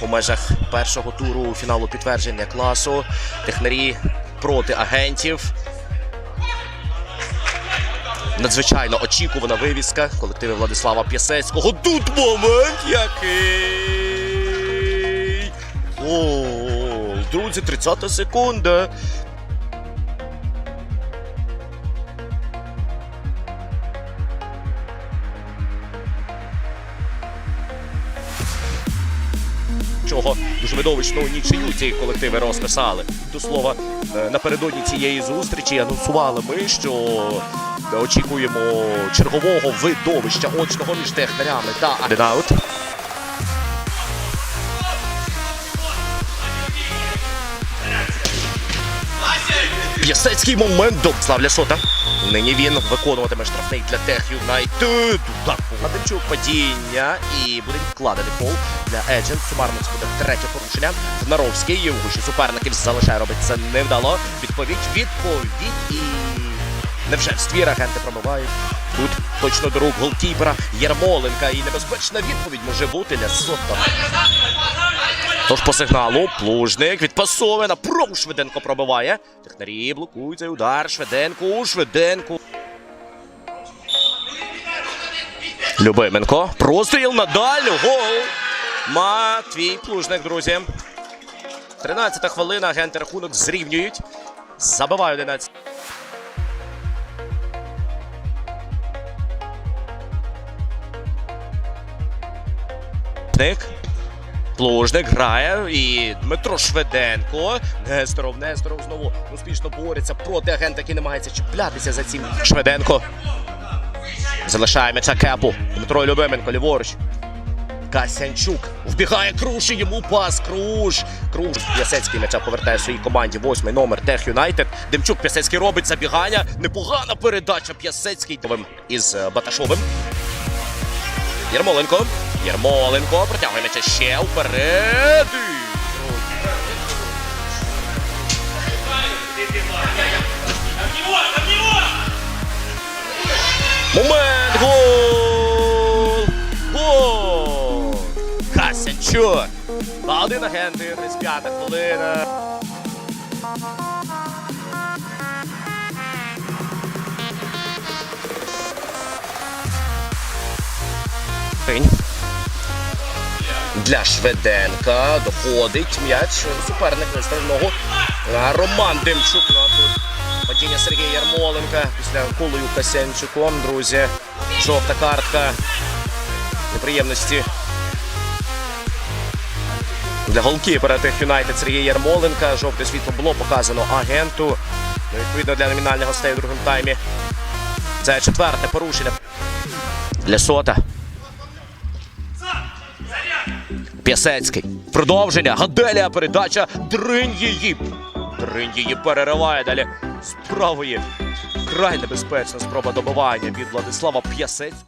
У межах першого туру фіналу підтвердження класу технарі проти агентів. Надзвичайно очікувана вивіска колективи Владислава П'ясецького. Тут момент який. О, Друзі, 30 секунда. Чого дуже видовищну нічию ці колективи розписали. До слова, е, напередодні цієї зустрічі анонсували ми, що е, очікуємо чергового видовища очного між технарями та Аденаут. П'ясецький момент до Славля Шота. Нині він виконуватиме штрафний для Тех Юнайтед. Удар по падіння і буде відкладений фол для Еджент. Сумарно це буде третє порушення. Знаровський у гуші суперників залишає, робить це невдало. Відповідь, відповідь і невже в ствір агенти пробивають. Тут точно до рук голкіпера Єрмоленка. І небезпечна відповідь може бути для Сота. Тож по сигналу плужник відпасовує на пром Швиденко пробиває. Технарі блокують цей удар. Швиденко, Швиденко. Любименко. Простріл надаль. Гол. Матвій Плужник, друзі. 13-та хвилина. Агенти рахунок зрівнюють. Забиває 11. Ник. Плужник грає і Дмитро Шведенко. Несторов, Несторов знову успішно бореться проти агента, який намагається чіплятися за цим Шведенко. Залишає м'яча кепу. Дмитро Любименко, ліворуч. Касянчук. Вбігає Круш і йому пас. Круш. Круш. П'ясецький м'яча повертає своїй команді. Восьмий номер Тех Юнайтед. Демчук П'ясецький робить забігання. Непогана передача. П'ясецький із е, Баташовим. Єрмоленко. Єрмоленко протягує м'яча ще вперед. Момент! Гол! Гол! Касянчук! Два один агенти, 35 хвилина. Тинь. Для Шведенка доходить м'яч суперник виставив ногу. Роман Демчук. Ну, тут падіння Сергія Ярмоленка після колою Касянчуком, друзі. Жовта картка. Неприємності. Для голкіпера тих Юнайтед Сергія Ярмоленка. Жовте світло було показано агенту. Ну, відповідно для номінальних гостей у другому таймі. Це четверте порушення для сота. П'ясецький. Продовження. Гаделія передача. Дринь її. Дринь її перериває далі. З правої. Край небезпечна спроба добивання від Владислава П'ясецького.